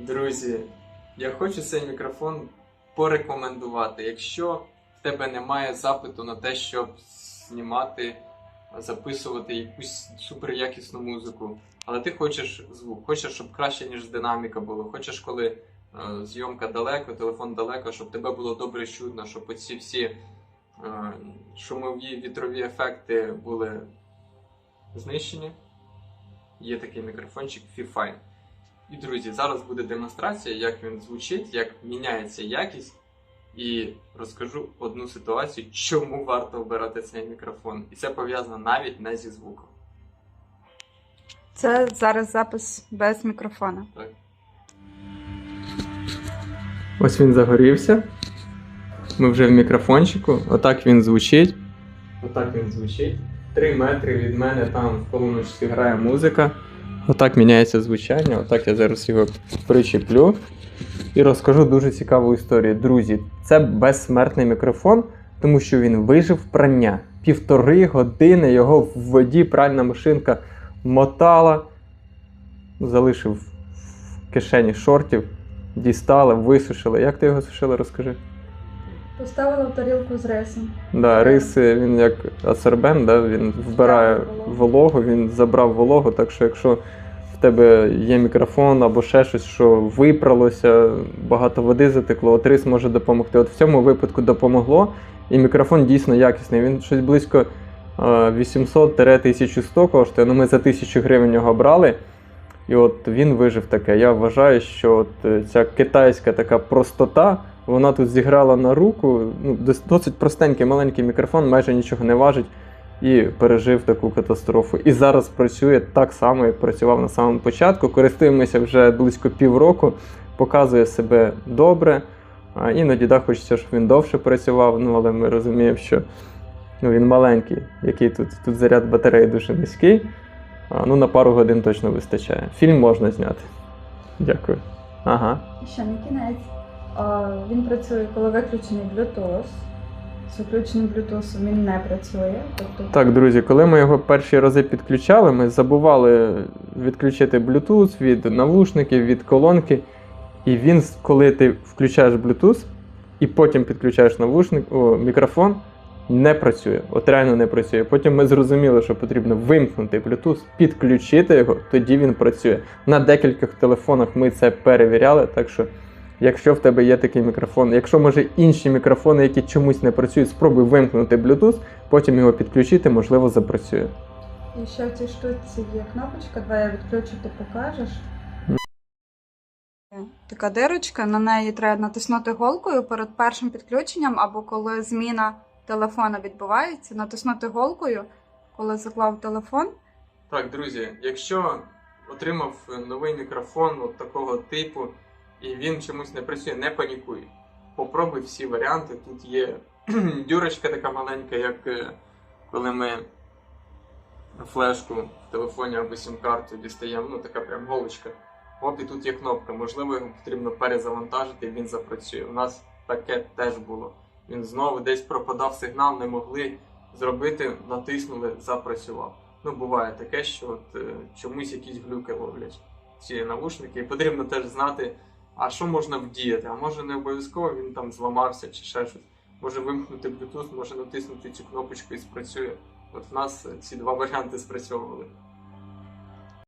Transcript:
Друзі, я хочу цей мікрофон порекомендувати. Якщо в тебе немає запиту на те, щоб знімати, записувати якусь суперякісну музику, але ти хочеш звук, хочеш, щоб краще, ніж динаміка було, хочеш, коли е, зйомка далеко, телефон далеко, щоб тебе було добре чутно, щоб оці всі е, шумові вітрові ефекти були знищені. Є такий мікрофончик Fifine. І, друзі, зараз буде демонстрація, як він звучить, як міняється якість. І розкажу одну ситуацію, чому варто обирати цей мікрофон. І це пов'язано навіть не зі звуком. Це зараз запис без мікрофона. Так. Ось він загорівся. Ми вже в мікрофончику. Отак він звучить. Отак він звучить. Три метри від мене там в колоночці грає музика. Отак міняється звучання. Отак я зараз його причеплю. І розкажу дуже цікаву історію. Друзі, це безсмертний мікрофон, тому що він вижив прання. Півтори години його в воді пральна машинка мотала, залишив в кишені шортів, дістали, висушили. Як ти його сушила, розкажи? Поставила в тарілку з рисом. Да, рис е, він як ацербен, да, він вбирає вологу, він забрав вологу, так що якщо в тебе є мікрофон або ще щось, що випралося, багато води затекло, от рис може допомогти. От в цьому випадку допомогло, і мікрофон дійсно якісний. Він щось близько е, 800-1100 коштує. Ну, ми за 1000 гривень його брали. І от він вижив таке. Я вважаю, що от е, ця китайська така простота, вона тут зіграла на руку. Ну, досить простенький маленький мікрофон, майже нічого не важить, і пережив таку катастрофу. І зараз працює так само, як працював на самому початку. Користуємося вже близько півроку, показує себе добре. А іноді да, хочеться, щоб він довше працював, ну але ми розуміємо, що ну, він маленький, який тут, тут заряд батареї дуже низький. А, ну, на пару годин точно вистачає. Фільм можна зняти. Дякую. Ага. І ще не кінець. А, він працює, коли виключений Bluetooth. З виключеним Bluetooth він не працює. Тобто Так, друзі, коли ми його перші рази підключали, ми забували відключити Bluetooth від навушників, від колонки. І він, коли ти включаєш Bluetooth і потім підключаєш навушник, о, мікрофон, не працює. От реально не працює. Потім ми зрозуміли, що потрібно вимкнути Bluetooth, підключити його, тоді він працює. На декількох телефонах ми це перевіряли, так що. Якщо в тебе є такий мікрофон, якщо може інші мікрофони, які чомусь не працюють, спробуй вимкнути Bluetooth, потім його підключити, можливо, запрацює. І ще в цій штуці є кнопочка, давай я відключу, ти покажеш. Така дирочка, на неї треба натиснути голкою перед першим підключенням, або коли зміна телефона відбувається, натиснути голкою, коли заклав телефон. Так, друзі, якщо отримав новий мікрофон от такого типу, і він чомусь не працює, не панікуй. Попробуй всі варіанти. Тут є дюрочка така маленька, як е, коли ми флешку в телефоні або сім-карту дістаємо, ну така прям голочка. От і тут є кнопка. Можливо, його потрібно перезавантажити, і він запрацює. У нас таке теж було. Він знову десь пропадав сигнал, не могли зробити, натиснули, запрацював. Ну, буває таке, що от, е, чомусь якісь глюки ловлять ці навушники. І потрібно теж знати, а що можна вдіяти. А може не обов'язково він там зламався чи ще щось. Може вимкнути Bluetooth, може натиснути цю кнопочку і спрацює. От в нас ці два варіанти спрацьовували.